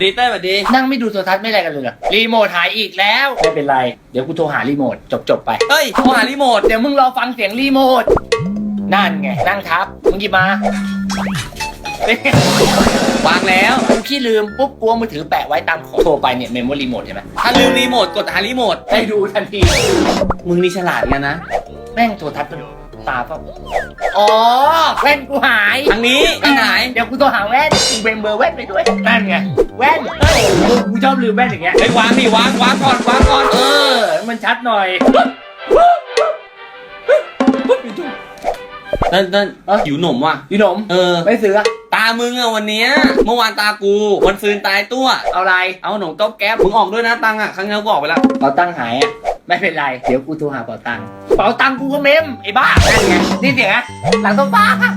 สดีเต้ยสวัสดี นั่งไม่ดูโทรทัศน์ไม่อะไรกันเลยเหรอรีโมทหายอีกแล้ว ไม่เป็นไร เดี๋ยวกูโทรหารีโมทจบจบๆไป เฮ้ยโทรหารีโมทเดี๋ยวมึงรอฟังเสียงรีโมท นั่นไง นั่งทับ มึงหยิบมา วางแล้วกูขี้ลืมปุ๊บกลัวมือถือแปะไว้ตามขอโทรไปเนี่ยเมมโมรีโมทใช่ไหมถ้าลืมรีโมทกดหารีโมท ได้ดูทันที มึงนี่ฉลาดกันนะ แม่งโทรทัศน์มัน ตาเปล่าอ๋อแว่นกูหายทางนี้ทางไหนเดี๋ยวกูโทรหาแว่นกูเบงเบอร์แว่นไปด้วยนั่นไงแว่นเฮ้ยกูกูชอบลืมแว่นอย่างเงี้ยเฮ้ยวางดิวางวางก่อนวางก่อนเออให้มันชัดหน่อยเต้นเต้นเอ้ยหิวหนมว่ะพี่หนมเออ ไม่ซื้ออะตามึงอะวันเนี้ยเมื่อวานตากูวันซืนตายตัว เอาอะไร เอาหนมต้มแก๊บมึงออกด้วยนะตังค์อะครั้งที่แล้วกูออกไปแล้วเป๋าตังค์หายอะ ไม่เป็นไร เดี๋ยวกูโทรหาเป๋าตังค์เป๋าตังค์กูก็เมมไอ้บ้านั่นไงนี่เสียงอะหลังโซฟาค่ะ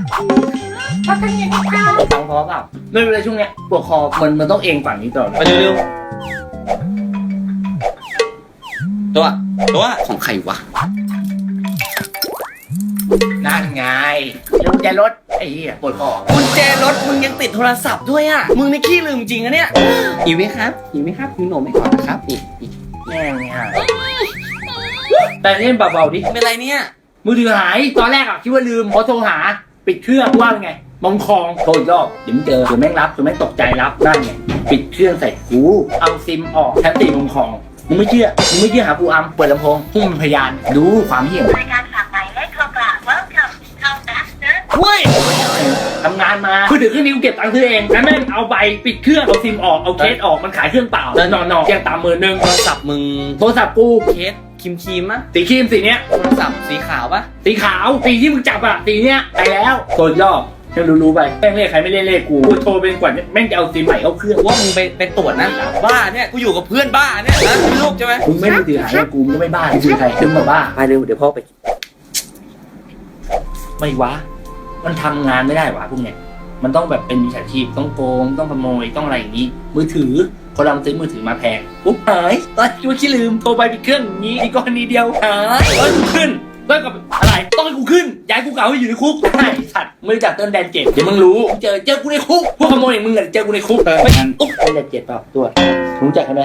พักกันยังไงคะตังค์พอเปล่าไม่เป็นไรช่วงเนี้ยปวดคอมันมันต้องเองฝั่งนี้ตลอดไปเร็วๆตัวตัวของใครวะนั่นไงลุงจรถไอ้เหี้ยปวดคอกุญแจรถมึงยังติดโทรศัพท์ด้วยอะ มึงนี่ขี้ลืมจริงอะเนี่ยหิวไหมครับหิวไหมครับหิวหนมไหมก่อนนะครับนี่นี่แม่งเนี่ย แต่นี่เบาๆดิ เป็นไรเนี่ย มือถือหาย ตอนแรกอะคิดว่าลืมพอโทรหา ปิดเครื่องว่าไง มองคองโทรอีกรอบเดี๋ยวมึงเจอเดี๋ยวแม่งรับเดี๋ยวแม่งตกใจรับนั่นไงปิดเครื่องใส่กูเอาซิมออกแทนตีมองคองมึงไม่เชื่อมึงไม่เชื่อหากูอัมเปิดลำโพงพุ่งเป็นพยานดูความเหี้ยรายการฝากหมายเลขโทรกลับ Welcome Call Master เว้ยทำงานมาคือถือเครื่องนิ้วเก็บตังค์ซื้อเองแล้วแม่งเอาไปปิดเครื่องเอาซิมออกเอาเคสออกมันขายเครื่องเปล่าแล้วนอนๆยังตามมือนึงโทรศัพท์มึงโทรศัพท์กูเคส ครีมครีมๆอะสีครีมสีเนี้ยโทรศัพท์สีขาวปะสีขาวสีที่มึงจับอะสีเนี้ยไปแล้วโทรอีกรอบให้รู้ๆไปแม่งเรียกใครไม่เรียกเรียกกูกูโทรเป็นกว่าแม่งจะเอาซิมใหม่เข้าเครื่องว่ามึงไปไปตรวจนะบ้าเนี่ยกูอยู่กับเพื่อนบ้าเนี่ยนะเป็นลูกใช่ไหมมึงไม่ได้ถือหายกูมึงก็ไม่บ้ามึงถือใครถึงมาบ้าไปเร็วเดี๋ยวพ่อไป ไม่วะมันทำงานไม่ได้วะพวกเนี้ย มันต้องแบบเป็นมิจฉาชีพต้องโกงต้องขโมยต้องอะไรอย่างนี้ มือถือคนเราซื้อมือถือมาแพงปุ๊บหายตอนที่ว่าขี้ลืมโทรไปปิดเครื่องอย่างนี้อีกกรณีเดียวหายเอ้ยกูขึ้นแล้วกับอะไรต้องให้กูขึ้นย้ายกูเก่าให้อยู่ในคุกใช่สัตว์ไม่รู้จักเต้นแดนเจ็ดเดี๋ยวมึงรู้เจอเจอกูในคุกพวกขโมยอย่างมึงอะเจอกูในคุกไม่อุ๊บเต้นแดนเจ็ดเปล่าตัวรู้จักกันไหม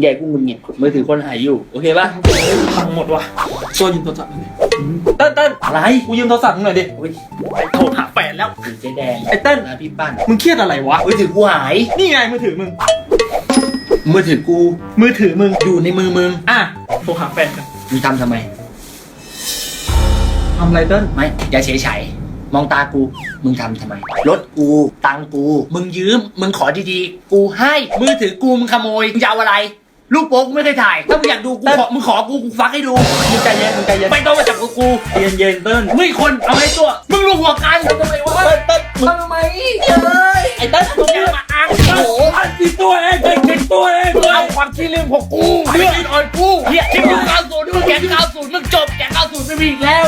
ใหญ่กูมึงเงียมือถือคนหายอยู่โอเคป่ะตังค์หมดว่ะตัวยืมโทรศัพท์หน่อยดิ เต้นเต้นอะไรกูยืมโทรศัพท์มึงหน่อยดิอุ้ยไปโทรหาแฟนแล้วถือเจ๊แดงไอ้เต้นนะพี่ปั้นมึงเครียดอะไรวะมือถือกูหาย นี่ไงมือถือมึง มือถือกู มือถือมึง อยู่ในมือมึง อะโทรหาแฟนกันมึงทำทำไมทำอะไรเต้นไม่อย่าเฉยเฉยๆมองตากู มึงทำทำไม รถกู ตังกู มึงยืม มึงขอดีๆ กูให้ มือถือกูมึงขโมย มึงจะเอาอะไร ลูกโป๊กกูไม่เคยถ่าย ถ้ามึงอยากดูกูขอมึงขอกูกูฟักให้ดู มึงใจเย็นมึงใจเย็นไม่ต้องมาจับกับกูเย็นเย็นๆเต้นมึงอีกคนเอาไว้ตัว มึงรู้หัวกันทำทำไมวะเต้นเต้นมึงทำทำไมเย้ยไอ้เต้นมึงอย่ามาอ้างโอ้โหติดตัวเองติดตัวเองมึงเอาความขี้ลืมของกูเรื่องอ่อนกูเฮียที่มึงเก้าศูนย์ที่มึงแกเก้าศูนย์มึงจบแกเก้าศูนย์ไม่มีอีกแล้ว